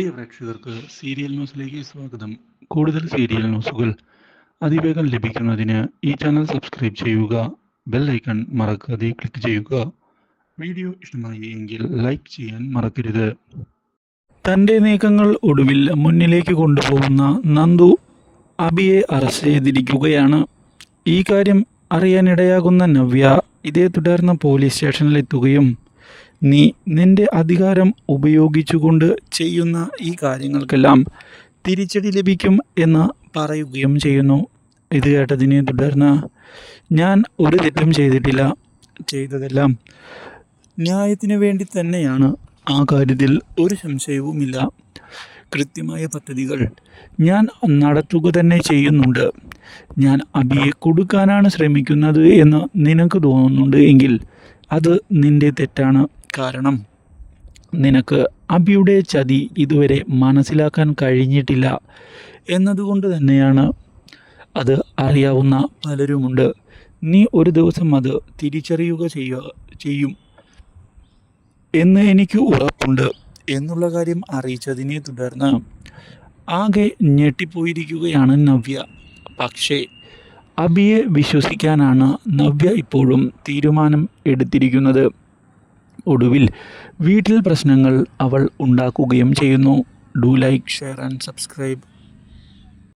പ്രിയ പ്രേക്ഷകർക്ക് സീരിയൽ ന്യൂസിലേക്ക് സ്വാഗതം. കൂടുതൽ സീരിയൽ ന്യൂസുകൾ അതിവേഗം ലഭിക്കുന്നതിന് ഈ ചാനൽ സബ്സ്ക്രൈബ് ചെയ്യുക ബെൽ ഐക്കൺ മറക്കാതെ ക്ലിക്ക് ചെയ്യുക. വീഡിയോ ഇഷ്ടമായി എങ്കിൽ ലൈക്ക് ചെയ്യാൻ മറക്കരുത്. തന്റെ നീക്കങ്ങൾ ഒടുവിൽ മുന്നിലേക്ക് കൊണ്ടുപോകുന്ന നന്ദു അബിയെ അറസ്റ്റ് ചെയ്തിരിക്കുകയാണ്. ഈ കാര്യം അറിയാനിടയാകുന്ന നവ്യ ഇതേ തുടർന്ന് പോലീസ് സ്റ്റേഷനിലെത്തുകയും നീ നിന്റെ അധികാരം ഉപയോഗിച്ചുകൊണ്ട് ചെയ്യുന്ന ഈ കാര്യങ്ങൾക്കെല്ലാം തിരിച്ചടി ലഭിക്കും എന്ന് പറയുകയും ചെയ്യുന്നു. ഇത് കേട്ടതിനെ തുടർന്ന് ഞാൻ ഒരു തെറ്റും ചെയ്തിട്ടില്ല. ചെയ്തതെല്ലാം ന്യായത്തിന് വേണ്ടി തന്നെയാണ്. ആ കാര്യത്തിൽ ഒരു സംശയവുമില്ല. കൃത്യമായ പദ്ധതികൾ ഞാൻ നടത്തുക തന്നെ ചെയ്യുന്നുണ്ട്. ഞാൻ അബിയെ കൊടുക്കാനാണ് ശ്രമിക്കുന്നത് എന്ന് നിനക്ക് തോന്നുന്നുണ്ട് എങ്കിൽ അത് നിന്റെ തെറ്റാണ്. കാരണം നിനക്ക് അബിയുടെ ചതി ഇതുവരെ മനസ്സിലാക്കാൻ കഴിഞ്ഞിട്ടില്ല എന്നതുകൊണ്ട് തന്നെയാണ് അത് അറിയാവുന്ന പലരുമുണ്ട്. നീ ഒരു ദിവസം അത് തിരിച്ചറിയുക ചെയ്യുക ചെയ്യും എന്ന് എനിക്ക് ഉറപ്പുണ്ട് എന്നുള്ള കാര്യം അറിയിച്ചതിനെ തുടർന്ന് ആകെ ഞെട്ടിപ്പോയിരിക്കുകയാണ് നവ്യ. പക്ഷേ അബിയെ വിശ്വസിക്കാനാണ് നവ്യ ഇപ്പോഴും തീരുമാനം എടുത്തിരിക്കുന്നത്. ഒടുവിൽ വീട്ടിൽ പ്രശ്നങ്ങൾ അവൾ ഉണ്ടാക്കുകയും ചെയ്യുന്നു. Do like share and subscribe